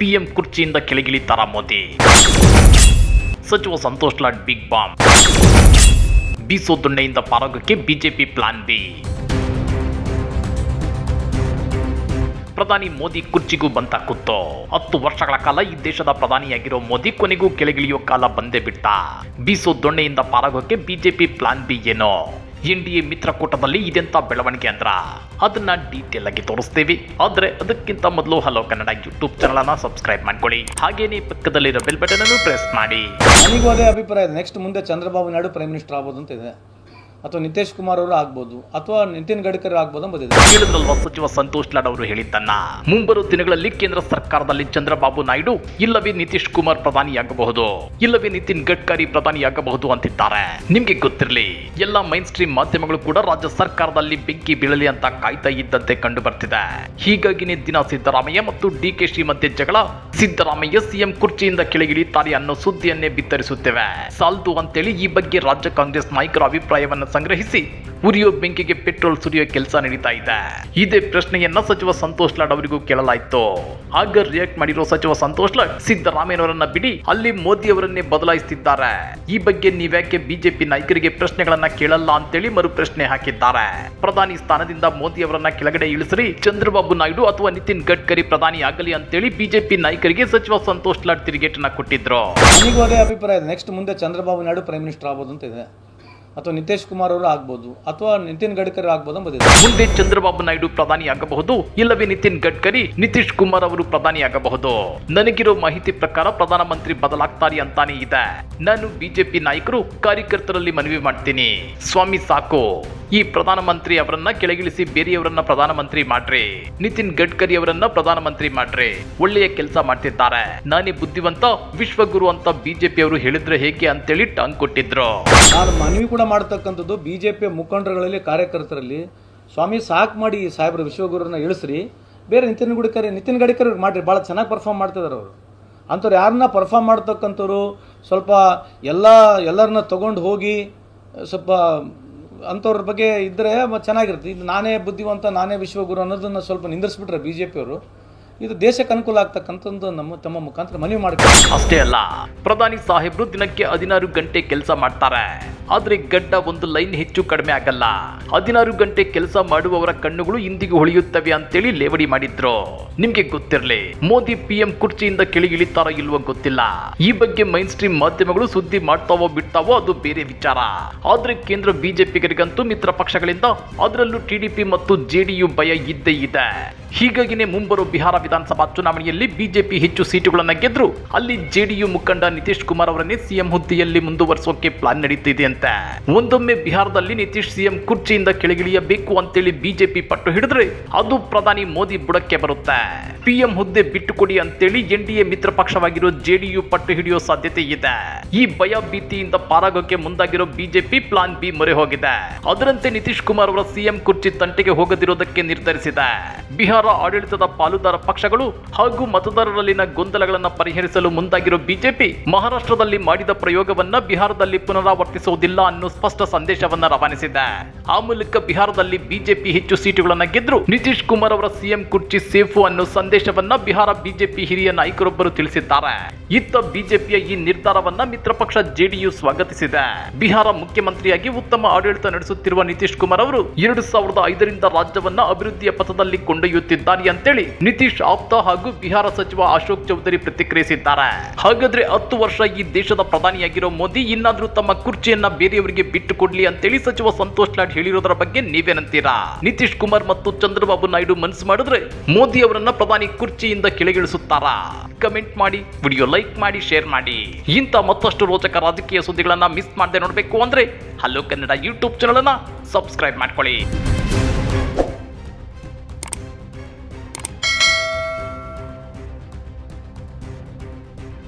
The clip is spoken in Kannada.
ಪಿಎಂ ಕುರ್ಚಿಯಿಂದ ಕೆಳಗಿಳಿತಾರ ಮೋದಿ. ಸಚಿವ ಸಂತೋಷ್ ಲಾಡ್ ಬಿಗ್ ಬಾಂಬ್ ಬೀಸೋ ದೊಣ್ಣೆಯಿಂದ ಪಾರಾಗೋಕ್ಕೆ ಬಿಜೆಪಿ ಪ್ಲಾನ್ ಬಿ. ಪ್ರಧಾನಿ ಮೋದಿ ಕುರ್ಚಿಗೂ ಬಂತ ಕುತ್ತು. ಹತ್ತು ವರ್ಷಗಳ ಕಾಲ ಈ ದೇಶದ ಪ್ರಧಾನಿಯಾಗಿರೋ ಮೋದಿ ಕೊನೆಗೂ ಕೆಳಗಿಳಿಯೋ ಕಾಲ ಬಂದೇ ಬಿಟ್ಟ. ಬೀಸೋ ದೊಣ್ಣೆಯಿಂದ ಪಾರಾಗೋಕೆ ಬಿಜೆಪಿ ಪ್ಲಾನ್ ಬಿ ಏನೋ. ಎನ್ ಡಿ ಎ ಮಿತ್ರಕೂಟದಲ್ಲಿ ಇದೆಂತ ಬೆಳವಣಿಗೆ ಅಂದ್ರ? ಅದನ್ನ ಡೀಟೇಲ್ ಆಗಿ ತೋರಿಸ್ತೀವಿ. ಆದ್ರೆ ಅದಕ್ಕಿಂತ ಮೊದಲು ಹಲೋ ಕನ್ನಡ ಯೂಟ್ಯೂಬ್ ಚಾನಲ್ ಅನ್ನ ಸಬ್ಸ್ಕ್ರೈಬ್ ಮಾಡ್ಕೊಳ್ಳಿ. ಹಾಗೇನೆ ಪಕ್ಕದಲ್ಲಿರೋ ಬೆಲ್ ಬಟನ್ ಅನ್ನು ಪ್ರೆಸ್ ಮಾಡಿ. ನನಗೂ ಅದೇ ಅಭಿಪ್ರಾಯ ನೆಕ್ಸ್ಟ್ ಮುಂದೆ ಚಂದ್ರಬಾಬು ನಾಯ್ಡು ಪ್ರೈಮ್ ಮಿನಿಸ್ಟರ್ ಆಗ್ಬೋದು ಅಂತ ಇದೆ. ಅಥವಾ ನಿತೇಶ್ ಕುಮಾರ್ ಅವರು ಆಗ್ಬೋದು ಅಥವಾ ನಿತಿನ್ ಗಡ್ಕರಿ ಆಗ್ಬೋದು ಹೇಳಿದ್ರಲ್ವ ಸಚಿವ ಸಂತೋಷ್ ಲಾಡ್ ಅವರು ಹೇಳಿದ್ದನ್ನ ಮುಂಬರುವ ದಿನಗಳಲ್ಲಿ ಕೇಂದ್ರ ಸರ್ಕಾರದಲ್ಲಿ ಚಂದ್ರಬಾಬು ನಾಯ್ಡು, ಇಲ್ಲವೇ ನಿತೀಶ್ ಕುಮಾರ್ ಪ್ರಧಾನಿಯಾಗಬಹುದು, ಇಲ್ಲವೇ ನಿತಿನ್ ಗಡ್ಕರಿ ಪ್ರಧಾನಿಯಾಗಬಹುದು ಅಂತಿದ್ದಾರೆ. ನಿಮ್ಗೆ ಗೊತ್ತಿರಲಿ, ಎಲ್ಲ ಮೈನ್ ಸ್ಟ್ರೀಮ್ ಮಾಧ್ಯಮಗಳು ಕೂಡ ರಾಜ್ಯ ಸರ್ಕಾರದಲ್ಲಿ ಬೆಂಕಿ ಬೀಳಲಿ ಅಂತ ಕಾಯ್ತಾ ಇದ್ದಂತೆ ಕಂಡು ಬರ್ತಿದೆ ಹೀಗಾಗಿನೇ ದಿನ ಸಿದ್ದರಾಮಯ್ಯ ಮತ್ತು ಡಿ ಕೆ ಶಿ ಮಧ್ಯೆ ಜಗಳ, ಸಿದ್ದರಾಮಯ್ಯ ಸಿಎಂ ಕುರ್ಚಿಯಿಂದ ಕೆಳಗಿಳಿತಾರೆ ಅನ್ನೋ ಸುದ್ದಿಯನ್ನೇ ಬಿತ್ತರಿಸುತ್ತೇವೆ. ಸಾಲ್ದು ಅಂತೇಳಿ ಈ ಬಗ್ಗೆ ರಾಜ್ಯ ಕಾಂಗ್ರೆಸ್ ನಾಯಕರ ಅಭಿಪ್ರಾಯವನ್ನು ಸಂಗ್ರಹಿಸಿ ಉರಿಯೋ ಬೆಂಕಿಗೆ ಪೆಟ್ರೋಲ್ ಸುರಿಯೋ ಕೆಲಸ ನಡೀತಾ ಇದೆ. ಇದೇ ಪ್ರಶ್ನೆಯನ್ನ ಸಚಿವ ಸಂತೋಷ್ ಲಾಡ್ ಅವರಿಗೂ ಕೇಳಲಾಯಿತು. ಆಗ ರಿಯಾಕ್ಟ್ ಮಾಡಿರೋ ಸಚಿವ ಸಂತೋಷ್ ಲಾಡ್ ಸಿದ್ದರಾಮಯ್ಯನವರನ್ನ ಬಿಡಿ, ಅಲ್ಲಿ ಮೋದಿ ಅವರನ್ನೇ ಬದಲಾಯಿಸುತ್ತಿದ್ದಾರೆ ಈ ಬಗ್ಗೆ ನೀವ್ಯಾಕೆ ಬಿಜೆಪಿ ನಾಯಕರಿಗೆ ಪ್ರಶ್ನೆಗಳನ್ನ ಕೇಳಲ್ಲ ಅಂತೇಳಿ ಮರು ಪ್ರಶ್ನೆ ಹಾಕಿದ್ದಾರೆ. ಪ್ರಧಾನಿ ಸ್ಥಾನದಿಂದ ಮೋದಿ ಅವರನ್ನ ಕೆಳಗಡೆ ಇಳಿಸ್ರಿ, ಚಂದ್ರಬಾಬು ನಾಯ್ಡು ಅಥವಾ ನಿತಿನ್ ಗಡ್ಕರಿ ಪ್ರಧಾನಿ ಆಗಲಿ ಅಂತೇಳಿ ಬಿಜೆಪಿ ನಾಯಕರಿಗೆ ಸಚಿವ ಸಂತೋಷ್ ಲಾಡ್ ತಿರುಗೇಟನ್ನ ಕೊಟ್ಟಿದ್ರು. ಅಭಿಪ್ರಾಯ ನೆಕ್ಸ್ಟ್ ಮುಂದೆ ಚಂದ್ರಬಾಬು ನಾಯ್ಡು ಪ್ರೈಮ್ ಮಿನಿಸ್ಟರ್ ಆಗ್ಬೋದು ಅಂತ ಇದೆ. ಅಥವಾ ನಿತೇಶ್ ಕುಮಾರ್ ಅವರು ಆಗ್ಬೋದು ಅಥವಾ ನಿತಿನ್ ಗಡ್ಕರಿ ಆಗ್ಬೋದು ಅಂಬೋದಿದೆ ಮುಂದೆ ಚಂದ್ರಬಾಬು ನಾಯ್ಡು ಪ್ರಧಾನಿಯಾಗಬಹುದು ಇಲ್ಲವೇ ನಿತಿನ್ ಗಡ್ಕರಿ, ನಿತೀಶ್ ಕುಮಾರ್ ಅವರು ಪ್ರಧಾನಿಯಾಗಬಹುದು ನನಗಿರೋ ಮಾಹಿತಿ ಪ್ರಕಾರ ಪ್ರಧಾನಮಂತ್ರಿ ಬದಲಾಗ್ತಾರೆ ಅಂತಾನೆ ಇದೆ. ನಾನು ಬಿಜೆಪಿ ನಾಯಕರು ಕಾರ್ಯಕರ್ತರಲ್ಲಿ ಮನವಿ ಮಾಡ್ತೀನಿ. ಸ್ವಾಮಿ ಸಾಕು. ಈ ಪ್ರಧಾನಮಂತ್ರಿ ಅವರನ್ನ ಕೆಳಗಿಳಿಸಿ ಬೇರೆಯವರನ್ನ ಪ್ರಧಾನಮಂತ್ರಿ ಮಾಡ್ರಿ. ನಿತಿನ್ ಗಡ್ಕರಿ ಅವರನ್ನ ಪ್ರಧಾನಮಂತ್ರಿ ಮಾಡ್ರಿ. ಒಳ್ಳೆಯ ಕೆಲಸ ಮಾಡ್ತಿದ್ದಾರೆ. ನಾನೇ ಬುದ್ಧಿವಂತ, ವಿಶ್ವಗುರು ಅಂತ ಬಿಜೆಪಿ ಅವರು ಹೇಳಿದ್ರೆ ಹೇಗೆ ಅಂತೇಳಿ ಟಾಂಗ್ ಕೊಟ್ಟಿದ್ರು. ನಾನು ಮನವಿ ಕೂಡ ಮಾಡ್ತಕ್ಕಂಥದ್ದು ಬಿಜೆಪಿ ಮುಖಂಡರುಗಳಲ್ಲಿ, ಕಾರ್ಯಕರ್ತರಲ್ಲಿ, ಸ್ವಾಮಿ ಸಾಕು ಮಾಡಿ ಈ ಸಾಹೇಬ್ರ ಇಳಿಸ್ರಿ. ಬೇರೆ ನಿತಿನ್ ಗಡ್ಕರಿ ನಿತಿನ್ ಗಡ್ಕರಿ ಮಾಡ್ರಿ. ಭಾಳ ಚೆನ್ನಾಗಿ ಪರ್ಫಾರ್ಮ್ ಮಾಡ್ತಿದ್ದಾರೆ ಅವರು. ಅಂಥವ್ರು ಯಾರನ್ನ ಪರ್ಫಾರ್ಮ್ ಮಾಡ್ತಕ್ಕಂಥವ್ರು ಸ್ವಲ್ಪ ಎಲ್ಲ, ಎಲ್ಲರನ್ನ ತಗೊಂಡು ಹೋಗಿ ಸ್ವಲ್ಪ ಅಂಥವ್ರ ಬಗ್ಗೆ ಇದ್ದರೆ ಚೆನ್ನಾಗಿರುತ್ತೆ. ಇದು ನಾನೇ ಬುದ್ಧಿವಂತ, ನಾನೇ ವಿಶ್ವಗುರು ಅನ್ನೋದನ್ನು ಸ್ವಲ್ಪ ನಿಂದಿರಿಸ್ಬಿಟ್ರೆ ಬಿ ಜೆ ಪಿಯವರು ಇದು ದೇಶಕ್ಕೆ ಅನುಕೂಲ ಆಗ್ತಕ್ಕಂಥದ್ದು ನಮ್ಮ, ತಮ್ಮ ಮುಖಾಂತರ ಮನವಿ ಮಾಡ್ತಾರೆ ಅಷ್ಟೇ ಅಲ್ಲ. ಪ್ರಧಾನಿ ಸಾಹೇಬ್ರು ದಿನಕ್ಕೆ ಹದಿನಾರು ಗಂಟೆ ಕೆಲಸ ಮಾಡ್ತಾರೆ. ಆದ್ರೆ ಗಡ್ಡ ಒಂದು ಲೈನ್ ಹೆಚ್ಚು ಕಡಿಮೆ ಆಗಲ್ಲ. ಹದಿನಾರು ಗಂಟೆ ಕೆಲಸ ಮಾಡುವವರ ಕಣ್ಣುಗಳು ಇಂದಿಗೂ ಹೊಳೆಯುತ್ತವೆ ಅಂತೇಳಿ ಲೇವಡಿ ಮಾಡಿದ್ರು. ನಿಮ್ಗೆ ಗೊತ್ತಿರ್ಲಿ, ಮೋದಿ ಪಿಎಂ ಕುರ್ಚಿಯಿಂದ ಕೆಳಗಿಳಿತಾರೋ ಇಲ್ವೋ ಗೊತ್ತಿಲ್ಲ. ಈ ಬಗ್ಗೆ ಮೈನ್ ಸ್ಟ್ರೀಮ್ ಮಾಧ್ಯಮಗಳು ಸುದ್ದಿ ಮಾಡ್ತಾವೋ ಬಿಡ್ತಾವೋ ಅದು ಬೇರೆ ವಿಚಾರ. ಆದ್ರೆ ಕೇಂದ್ರ ಬಿಜೆಪಿಗರಿಗಂತೂ ಮಿತ್ರ ಪಕ್ಷಗಳಿಂದ ಅದರಲ್ಲೂ ಟಿಡಿಪಿ ಮತ್ತು ಜೆಡಿಯು ಭಯ ಇದ್ದೇ ಇದೆ. ಹೀಗಾಗಿನೇ ಮುಂಬರುವ ಬಿಹಾರ ವಿಧಾನಸಭಾ ಚುನಾವಣೆಯಲ್ಲಿ ಬಿಜೆಪಿ ಹೆಚ್ಚು ಸೀಟುಗಳನ್ನು ಗೆದ್ರು, ಅಲ್ಲಿ ಜೆಡಿಯು ಮುಖಂಡ ನಿತೀಶ್ ಕುಮಾರ್ ಅವರನ್ನೇ ಸಿಎಂ ಹುದ್ದೆಯಲ್ಲಿ ಮುಂದುವರಿಸೋಕೆ ಪ್ಲಾನ್ ನಡೀತಿದೆ ಅಂತ. ಒಂದೊಮ್ಮೆ ಬಿಹಾರದಲ್ಲಿ ನಿತೀಶ್ ಸಿಎಂ ಕುರ್ಚಿಯಿಂದ ಕೆಳಗಿಳಿಯಬೇಕು ಅಂತೇಳಿ ಬಿಜೆಪಿ ಪಟ್ಟು ಹಿಡಿದ್ರೆ ಅದು ಪ್ರಧಾನಿ ಮೋದಿ ಬುಡಕ್ಕೆ ಬರುತ್ತೆ. ಪಿಎಂ ಹುದ್ದೆ ಬಿಟ್ಟುಕೊಡಿ ಅಂತೇಳಿ ಎನ್ ಡಿ ಎ ಮಿತ್ರ ಪಕ್ಷವಾಗಿರೋ ಜೆಡಿಯು ಪಟ್ಟು ಹಿಡಿಯೋ ಸಾಧ್ಯತೆ ಇದೆ. ಈ ಭಯ ಭೀತಿಯಿಂದ ಪಾರಾಗೋಕೆ ಮುಂದಾಗಿರೋ ಬಿಜೆಪಿ ಪ್ಲಾನ್ ಬಿ ಮೊರೆ ಹೋಗಿದೆ. ಅದರಂತೆ ನಿತೀಶ್ ಕುಮಾರ್ ಅವರ ಸಿಎಂ ಕುರ್ಚಿ ತಂಟೆಗೆ ಹೋಗದಿರೋದಕ್ಕೆ ನಿರ್ಧರಿಸಿದೆ. ಬಿಹಾರ ಆಡಳಿತದ ಪಾಲುದಾರ ಪಕ್ಷಗಳು ಹಾಗೂ ಮತದಾರರಲ್ಲಿನ ಗೊಂದಲಗಳನ್ನು ಪರಿಹರಿಸಲು ಮುಂದಾಗಿರೋ ಬಿಜೆಪಿ ಮಹಾರಾಷ್ಟ್ರದಲ್ಲಿ ಮಾಡಿದ ಪ್ರಯೋಗವನ್ನ ಬಿಹಾರದಲ್ಲಿ ಪುನರಾವರ್ತಿಸುವುದಿಲ್ಲ ಅನ್ನೋ ಸ್ಪಷ್ಟ ಸಂದೇಶವನ್ನ ರವಾನಿಸಿದೆ. ಆ ಮೂಲಕ ಬಿಹಾರದಲ್ಲಿ ಬಿಜೆಪಿ ಹೆಚ್ಚು ಸೀಟುಗಳನ್ನ ಗೆದ್ರು ನಿತೀಶ್ ಕುಮಾರ್ ಅವರ ಸಿಎಂ ಕುರ್ಚಿ ಸೇಫು ಅನ್ನೋ ಸಂದೇಶವನ್ನ ಬಿಹಾರ ಬಿಜೆಪಿ ಹಿರಿಯ ನಾಯಕರೊಬ್ಬರು ತಿಳಿಸಿದ್ದಾರೆ. ಇತ್ತ ಬಿಜೆಪಿಯ ಈ ನಿರ್ಧಾರವನ್ನ ಮಿತ್ರ ಪಕ್ಷ ಜೆಡಿಯು ಸ್ವಾಗತಿಸಿದೆ. ಬಿಹಾರ ಮುಖ್ಯಮಂತ್ರಿಯಾಗಿ ಉತ್ತಮ ಆಡಳಿತ ನಡೆಸುತ್ತಿರುವ ನಿತೀಶ್ ಕುಮಾರ್ ಅವರು ಎರಡು ಸಾವಿರದ ಐದರಿಂದ ರಾಜ್ಯವನ್ನ ಅಭಿವೃದ್ಧಿಯ ಪಥದಲ್ಲಿ ಕೊಂಡೊಯ್ಯುತ್ತಿದ್ದಾರೆ ಅಂತೇಳಿ ನಿತೀಶ್ ಆಪ್ತ ಹಾಗೂ ಬಿಹಾರ ಸಚಿವ ಅಶೋಕ್ ಚೌಧರಿ ಪ್ರತಿಕ್ರಿಯಿಸಿದ್ದಾರೆ. ಹಾಗಾದ್ರೆ ಹತ್ತು ವರ್ಷ ಈ ದೇಶದ ಪ್ರಧಾನಿಯಾಗಿರೋ ಮೋದಿ, ಇನ್ನಾದ್ರೂ ತಮ್ಮ ಕುರ್ಚಿಯನ್ನ ಬೇರೆಯವರಿಗೆ ಬಿಟ್ಟು ಕೊಡ್ಲಿ ಅಂತೇಳಿ ಸಚಿವ ಸಂತೋಷ್ ಲಾಡ್ ಹೇಳಿರೋದರ ಬಗ್ಗೆ ನೀವೇನಂತೀರಾ? ನಿತೀಶ್ ಕುಮಾರ್ ಮತ್ತು ಚಂದ್ರಬಾಬು ನಾಯ್ಡು ಮನಸ್ಸು ಮಾಡಿದ್ರೆ ಮೋದಿ ಅವರನ್ನ ಪ್ರಧಾನಿ ಕುರ್ಚಿಯಿಂದ ಕೆಳಗಿಳಿಸುತ್ತಾರಾ? ಕಮೆಂಟ್ ಮಾಡಿ, ವಿಡಿಯೋ ಲೈಕ್ ಮಾಡಿ, ಶೇರ್ ಮಾಡಿ. ಇಂಥ ಮತ್ತಷ್ಟು ರೋಚಕ ರಾಜಕೀಯ ಸುದ್ದಿಗಳನ್ನ ಮಿಸ್ ಮಾಡದೆ ನೋಡಬೇಕು ಅಂದ್ರೆ ಹಲೋ ಕನ್ನಡ ಯೂಟ್ಯೂಬ್ ಚಾನಲ್ ಅನ್ನ ಸಬ್ಸ್ಕ್ರೈಬ್ ಮಾಡ್ಕೊಳ್ಳಿ.